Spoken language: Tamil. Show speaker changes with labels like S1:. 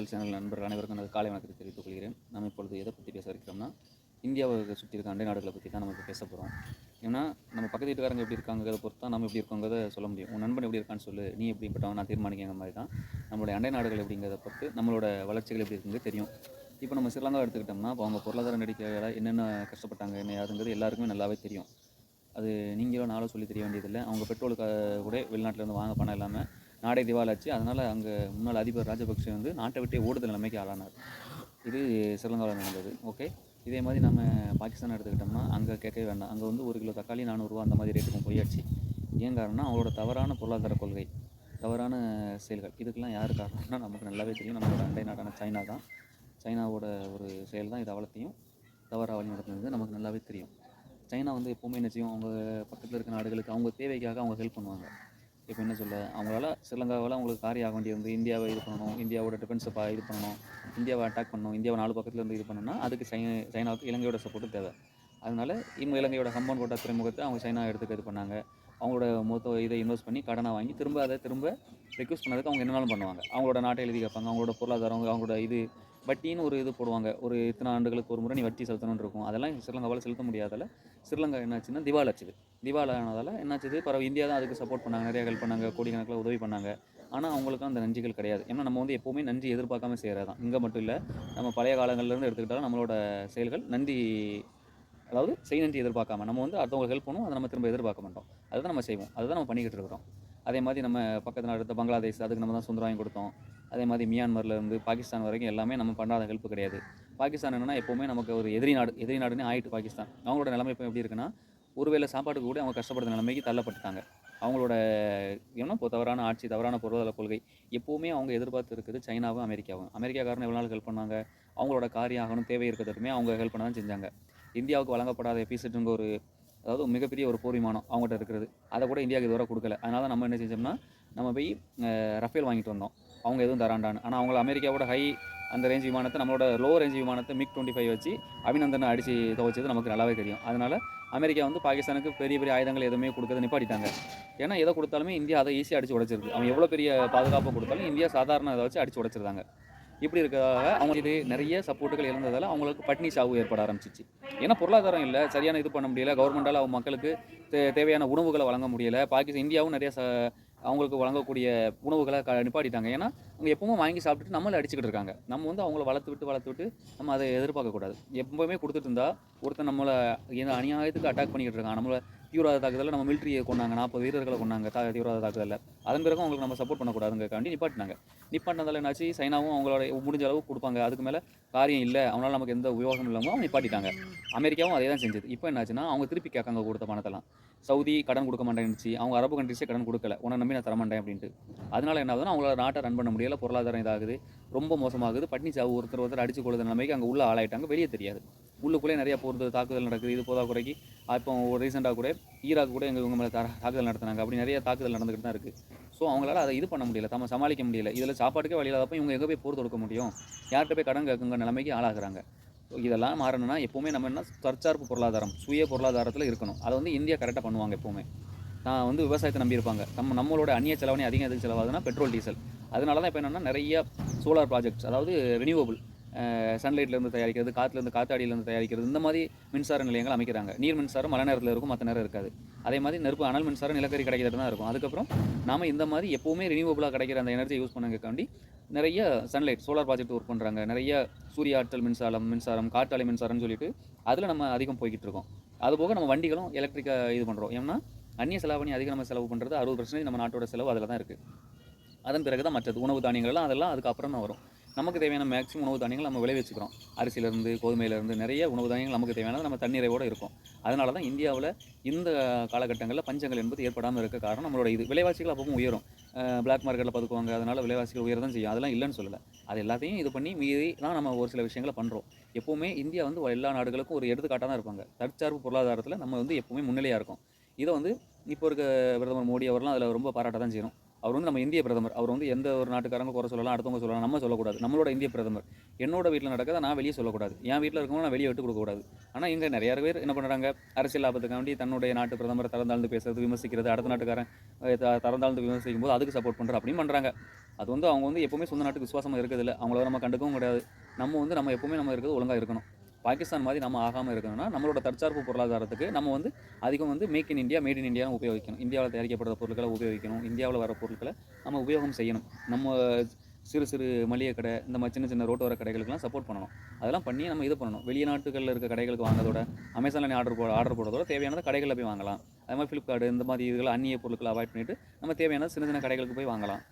S1: டிஜிட்டல் சேனல் நண்பர்கள் அனைவருக்கும் எனது காலை வணக்கத்தை தெரிவித்துக் கொள்கிறேன். நம்ம இப்பொழுது எதை பற்றி பேச இருக்கிறோம்னா இந்தியாவை சுற்றி இருக்க அண்டை நாடுகளை பற்றி தான் நம்ம பேச போகிறோம் ஏன்னா நம்ம பக்கத்து வீட்டுக்காரங்க எப்படி இருக்காங்கிறத பொறுத்து தான் நம்ம எப்படி இருக்கோங்கிறத சொல்ல முடியும். உன் நண்பன் எப்படி இருக்கான்னு சொல்லு நீ எப்படிப்பட்டவன் நான் தீர்மானிக்கிற மாதிரி தான் நம்மளுடைய அண்டை நாடுகள் எப்படிங்கிறத பொறுத்து நம்மளோட வளர்ச்சிகள் எப்படி இருக்குங்கிறது தெரியும். இப்போ நம்ம ஸ்ரீலங்கா எடுத்துக்கிட்டோம்னா இப்போ அவங்க பொருளாதார நடிக்கையால் என்னென்ன கஷ்டப்பட்டாங்க என்ன யாருங்கிறது எல்லாருக்குமே நல்லாவே தெரியும். அது நீங்களும் நாளோ சொல்லி தெரிய வேண்டியதில்லை. அவங்க பெட்ரோலுக்கு கூட வெளிநாட்டிலேருந்து வாங்க பணம் இல்லாமல் நாடே திவாலாச்சு. அதனால் அங்கே முன்னாள் அதிபர் ராஜபக்ஷ வந்து நாட்டை விட்டே ஓடுதல் நிலைமைக்கு ஆளானார். இது ஸ்ரீலங்காவில் நடந்தது. ஓகே இதே மாதிரி நம்ம பாகிஸ்தான் எடுத்துக்கிட்டோம்னா அங்கே கேட்கவே வேண்டாம். அங்கே வந்து ஒரு கிலோ தக்காளி நானூறுரூவா அந்த மாதிரி ரேட்டுக்கும் போயாச்சு. ஏன் காரணம்னா அவங்களோட தவறான பொருளாதார கொள்கை தவறான செயல்கள். இதுக்கெல்லாம் யார் காரணம்னா நமக்கு நல்லாவே தெரியும். நம்மளோட அண்டை நாடான சைனா தான். சைனாவோட ஒரு செயல் தான் இது அவலத்தையும் தவறாக வழி நடத்துனது. நமக்கு நல்லாவே தெரியும். சைனா வந்து எப்போவுமே என்ன செய்யும்? அவங்க பக்கத்தில் இருக்க நாடுகளுக்கு அவங்க தேவைக்காக அவங்க ஹெல்ப் பண்ணுவாங்க. இப்போ என்ன சொல்ல அவங்களால ஸ்ரீலங்காவால் அவங்களுக்கு காரியம் ஆக வேண்டியிருந்து இந்தியாவை இது பண்ணணும் இந்தியாவோட டிஃபென்ஸை பா இது பண்ணணும் இந்தியாவை அட்டாக் பண்ணணும் இந்தியாவை நாலு பக்கத்தில் இருந்து இது பண்ணணும்னா அதுக்கு சைனா சைனாவுக்கு இலங்கையோட சப்போர்ட்டு தேவை. அதனால இவங்க இலங்கையோட ஹம்பன் கோட்டா துறைமுகத்தை அவங்க சைனா எடுத்துக்க இது பண்ணாங்க. அவங்களோட மொத்த இதை இன்வெஸ்ட் பண்ணி கடனை வாங்கி திரும்ப அதை திரும்ப ரெக்வஸ்ட் பண்ணதுக்கு அவங்க என்னென்னாலும் பண்ணுவாங்க. அவங்களோட நாட்டை எழுதி கேட்பாங்க அவங்களோட பொருளாதாரம் அவங்களோட இது வட்டின்னு ஒரு இது போடுவாங்க. ஒரு இத்தனை ஆண்டுகளுக்கு ஒரு முறை நீ வட்டி செலுத்தணும்னு இருக்கும். அதெல்லாம் ஸ்ரீலங்காவால் செலுத்த முடியாதால ஸ்ரீலங்கா என்னாச்சுன்னா திவால் ஆச்சுது. திவால் ஆனதால் என்னாச்சுது? பரவ இந்தியா தான் அதுக்கு சப்போர்ட் பண்ணாங்க. நிறைய ஹெல்ப் பண்ணாங்க. கோடிக்கணக்கில் உதவி பண்ணாங்க. ஆனால் அவங்களுக்கும் அந்த நன்றிகள் கிடையாது. ஏன்னா நம்ம வந்து எப்போவுமே நன்றி எதிர்பார்க்காம செய்கிறதான் இங்கே மட்டும் இல்லை நம்ம பழைய காலங்கள்லேருந்து எடுத்துக்கிட்டாலும் நம்மளோட செயல்கள் நன்றி அதாவது செய் நன்றி எதிர்பார்க்காம நம்ம வந்து அடுத்தவங்களுக்கு ஹெல்ப் பண்ணுவோம் அதை நம்ம திரும்ப எதிர்பார்க்க மாட்டோம். அதுதான் நம்ம செய்வோம். அதுதான் நம்ம பண்ணிக்கிட்டு இருக்கிறோம். அதே மாதிரி நம்ம பக்கத்து நாடு பங்களாதேஷ் அதுக்கு நம்ம தான் சுந்தரம் வாங்கி கொடுத்தோம். அதே மாதிரி மியான்மரில் இருந்து பாகிஸ்தான் வரைக்கும் எல்லாமே நம்ம பண்ணாத ஹெல்ப் கிடையாது. பாகிஸ்தான் என்னென்னா எப்போவுமே நமக்கு ஒரு எதிரி நாடு எதிரி நாடுன்னு ஆயிட்டு பாகிஸ்தான். அவங்களோட நிலைமை இப்போ எப்படி இருக்குன்னா ஒருவேளை சாப்பாட்டுக்கு கூட அவங்க கஷ்டப்படுற நிலைமைக்கு தள்ளப்பட்டுட்டாங்க. அவங்களோட ஏன்னா இப்போ தவறான ஆட்சி தவறான பொருளாதார கொள்கை எப்போவுமே அவங்க எதிர்பார்த்து இருக்குது சைனாவும் அமெரிக்காவும். அமெரிக்காக்காரன் எவ்வளோ நாள் ஹெல்ப் பண்ணாங்க. அவங்களோட காரியம் ஆகணும் தேவை இருக்கிறதுமே அவங்க ஹெல்ப் பண்ண தான் செஞ்சாங்க. இந்தியாவுக்கு வழங்கப்படாத எபிசெட்டுங்க ஒரு அதாவது மிகப்பெரிய ஒரு போர் விமானம் அவங்ககிட்ட இருக்கிறது. அதை கூட இந்தியாவுக்கு இதுவரை கொடுக்கல. அதனால நம்ம என்ன செஞ்சோம்னா நம்ம போய் ரஃபேல் வாங்கிட்டு வந்தோம். அவங்க எதுவும் தராண்டான்னு. ஆனால் அவங்கள அமெரிக்காவோட ஹை அந்த ரேஞ்ச் விமானத்தை நம்மளோட லோ ரேஞ்ச் விமானத்தை மிக் டுவெண்ட்டி ஃபைவ் வச்சு அபிநந்தனை அடித்து துவைச்சது நமக்கு நல்லாவே தெரியும். அதனால் அமெரிக்கா வந்து பாகிஸ்தானுக்கு பெரிய பெரிய ஆயுதங்கள் எதுவுமே கொடுக்கறது நிப்பாட்டிட்டாங்க. ஏன்னா எதை கொடுத்தாலுமே இந்தியா அதை ஈஸியாக அடித்து உடைச்சிருது. அவங்க எவ்வளோ பெரிய பாதுகாப்பு கொடுத்தாலும் இந்தியா சாதாரண இதை வச்சு அடிச்சு உடச்சிருந்தாங்க. இப்படி இருக்கிறதாக அவங்க நிறைய சப்போர்ட்டுகள் இழந்ததால் அவங்களுக்கு பட்னி சாவு ஏற்பட ஆரம்பிச்சிச்சு. ஏன்னா பொருளாதாரம் இல்லை சரியான இது பண்ண முடியல கவர்மெண்டால் அவங்க மக்களுக்கு தே தேவையான உணவுகளை வழங்க முடியல பாகிஸ்தான் இந்தியாவும் நிறைய ச அவங்களுக்கு வழங்கக்கூடிய உணவுகளை க நிப்பாட்டிட்டாங்க. ஏன்னா அவங்க எப்பவும் வாங்கி சாப்பிட்டுட்டு நம்மளை அடிச்சுக்கிட்டு இருக்காங்க. நம்ம வந்து அவங்கள வளர்த்து விட்டு வளர்த்து விட்டு நம்ம அதை எதிர்பார்க்கக்கூடாது எப்பவுமே கொடுத்துட்டு இருந்தால் ஒருத்தன் நம்மளை அநியாயத்துக்கு அட்டாக் பண்ணிக்கிட்டு இருக்காங்க நம்மளை தீவிரவாத தாக்குதலில் நம்ம மிலிட்ரியை கொண்டாங்க நாற்பது வீரர்களை கொண்டாங்க தா தீவிரவாத தாக்குதலில். அதன் பிறகு அவங்களுக்கு நம்ம சப்போர்ட் பண்ணக்கூடாதுங்கிறக்காண்டி நிப்பாட்டினாங்க. நிப்பாட்டினதால என்னாச்சு? சைனாவும் அவங்களோட முடிஞ்ச அளவு கொடுப்பாங்க. அதுக்கு மேலே காரியம் இல்லை. அவங்களால நமக்கு எந்த உபயோகம் இல்லாமல் அவங்க நிப்பாட்டிட்டாங்க. அமெரிக்காவும் அதே தான் செஞ்சது. இப்போ என்னாச்சுன்னா அவங்க திருப்பி கேட்காங்க கொடுத்த பணத்தெல்லாம். சவுதி கடன் கொடுக்க மாட்டேன்னுச்சு. அவங்க அரபு கண்ட்ரிஸே கடன் கொடுக்கல. உன்னை நம்பி நான் தரமாட்டேன் அப்படின்ட்டு. அதனால என்ன ஆகுதுன்னா அவங்களோட நாட்டை ரன் பண்ண முடியல. பொருளாதாரம் இதாகுது. ரொம்ப மோசமாகுது. பட்னி சாவு ஒருத்தர் ஒருத்தர் அடிச்சு கொள்ளுற நிலைமைக்கு அங்கே உள்ள ஆளாயிட்டாங்க. வெளியே தெரியாது. உள்ளுக்குள்ளே நிறைய போகிறது தாக்குதல் நடக்குது. இது போதா குறைக்கு இப்போ ரீசெண்டாக கூட ஈராக் கூட எங்கள் இவங்க மேலே தாக்குதல் நடத்துனாங்க. அப்படி நிறைய தாக்குதல் நடந்துக்கிட்டு தான் இருக்குது ஸோ அவங்களால அதை இது பண்ண முடியல. தம்ம சமாளிக்க முடியல. இதில் சாப்பாட்டுக்கே வழி இல்லாதப்போ இவங்க எங்கே போய் போர் தொடுக்க முடியும்? யார்கிட்ட போய் கடன் கேட்குங்க நிலைமைக்கு ஆளாகிறாங்க. இதெல்லாம் மாறணும்னா எப்போவுமே நம்ம என்ன தற்சார்பு பொருளாதாரம் சுய பொருளாதாரத்தில் இருக்கணும். அதை வந்து இந்தியா கரெக்டாக பண்ணுவாங்க எப்போவுமே. நான் வந்து விவசாயத்தை நம்பி இருப்பாங்க நம்ம நம்மளோட அந்நிய செலவனே அதிகம் எதுக்கு செலவாகுதுன்னா பெட்ரோல் டீசல் அதனால தான் இப்போ என்னென்னா நிறைய சோலார் ப்ராஜெக்ட்ஸ் அதாவது ரினியூவபிள் சன்லைட்லேருந்து தயாரிக்கிறது காற்றுலேருந்து காத்தாடியிலேருந்து தயாரிக்கிறது இந்த மாதிரி மின்சார நிலையங்கள் அமைக்கிறாங்க. நீர் மின்சாரம் மழை நேரத்தில் இருக்கும் மற்ற நேரம் இருக்காது. அதே மாதிரி நெருப்பு அனல் மின்சாரம் நிலக்கரி கிடைக்கிறது தான் இருக்கும். அதுக்கப்புறம் நாம இந்த மாதிரி எப்போவுமே ரினியூவபிளாக கிடைக்கிற அந்த எனர்ஜி யூஸ் பண்ணதுக்காண்டி நிறைய சன்லைட் சோலார் ப்ராஜெக்ட் ஒர்க் பண்ணுறாங்க நிறைய சூரிய ஆற்றல் மின்சாரம் மின்சாரம் காற்றாலை மின்சாரம்னு சொல்லிட்டு அதில் நம்ம அதிகம் போய்கிட்டு இருக்கோம். அதுபோக நம்ம வண்டிகளும் எலக்ட்ரிக்காக இது பண்ணுறோம் ஏன்னா அந்நிய செலவணி அதிகம் நம்ம செலவு பண்ணுறது அறுபது பர்சன்டேஜ் நம்ம நாட்டோட செலவு அதில் தான் இருக்குது அதன் பிறகு தான் மற்றது உணவு தானியங்கள்லாம் அதெல்லாம் அதுக்கப்புறம் தான் வரும். நமக்கு தேவையான மேக்ஸிமம் உணவு தானியங்கள் நம்ம விளைவிச்சுக்கிறோம் அரிசியிலேருந்து கோதுமையிலேருந்து நிறைய உணவு தானியங்கள் நமக்கு தேவையானது நம்ம தண்ணீரையோடு இருக்கும். அதனால தான் இந்தியாவில் இந்த காலகட்டங்களில் பஞ்சங்கள் என்பது ஏற்படாமல் இருக்க காரணம் நம்மளோட இது. விலைவாசிகள் அப்பவும் உயரும். பிளாக் மார்க்கெட்டில் பதுக்குவாங்க. அதனால் விலைவாசிகள் உயர தான் செய்யும். அதெல்லாம் இல்லைன்னு சொல்லலை. அது எல்லாத்தையும் இது பண்ணி மீறி தான் நம்ம ஒரு சில விஷயங்களை பண்ணுறோம் எப்போவுமே இந்தியா வந்து எல்லா நாடுகளுக்கும் ஒரு எடுத்துக்காட்டாக தான் இருப்பாங்க. தற்சார்பு பொருளாதாரத்தில் நம்ம வந்து எப்போவுமே முன்னிலையாக இருக்கும். இதை வந்து இப்போ இருக்க பிரதமர் மோடி அவர்லாம் அதில் ரொம்ப பாராட்ட தான் செய்யணும். அவர் வந்து நம்ம இந்திய பிரதமர். அவர் வந்து எந்த ஒரு நாட்டுக்காரங்க குறை சொல்லலாம் அடுத்தவங்க சொல்லலாம் நம்ம சொல்லக்கூடாது. நம்மளோட இந்திய பிரதமர். என்னோட வீட்டில் நடக்கிறத நான் வெளியே சொல்லக்கூடாது. என் வீட்டில் இருக்கவங்க நான் வெளியே விட்டு கொடுக்கக்கூடாது. ஆனால் இங்கே நிறைய பேர் என்ன பண்ணுறாங்க அரசியல் லாபத்துக்காண்டி தன்னுடைய நாட்டு பிரதமர் திறந்தாழ்ந்து பேசுறது விமர்சிக்கிறது அடுத்த நாட்டுக்காரன் அஹ், விமர்சிக்கும் போது அதுக்கு சப்போர்ட் பண்ணுற அப்படின்னு பண்ணுறாங்க அது வந்து அவங்க வந்து எப்பவுமே சொந்த நாட்டுக்கு விசுவாசமாக இருக்கிறதில்ல அவங்கள நம்ம கண்டுக்கவும் கிடையாது. நம்ம வந்து நம்ம எப்பவுமே நம்ம இருக்கிறது ஒழுங்காக இருக்கணும். பாகிஸ்தான் மாதிரி நம்ம ஆகாமல் இருக்கணும்னா நம்மளோட தற்சார்பு பொருளாதாரத்துக்கு நம்ம வந்து அதிகம் வந்து make in India made in India உபயோகிக்கணும். இந்தியாவில் தயாரிக்கப்படுற பொருட்களை உபயோகிக்கணும். இந்தியாவில் வர பொருட்களை நம்ம உபயோகம் செய்யணும். நம்ம சிறு சிறு மளிகை கடை இந்த மாதிரி சின்ன சின்ன ரோட்டோர கடைகளுக்கெல்லாம் சப்போர்ட் பண்ணணும். அதெல்லாம் பண்ணி நம்ம இது பண்ணணும். வெளிநாட்டுகளில் இருக்க கடைகளுக்கு வாங்குறதோட அமேசானில் ஆர்டர் போ ஆர்டர் போடுறதோட தேவையானதை கடைகளில் போய் வாங்கலாம். அது மாதிரி ஃப்ளிப்கார்ட் இந்த மாதிரி இதுகளை அந்நிய பொருட்களை அவாய்ட் பண்ணிவிட்டு நம்ம தேவையான சின்ன சின்ன கடைகளுக்கு போய் வாங்கலாம்.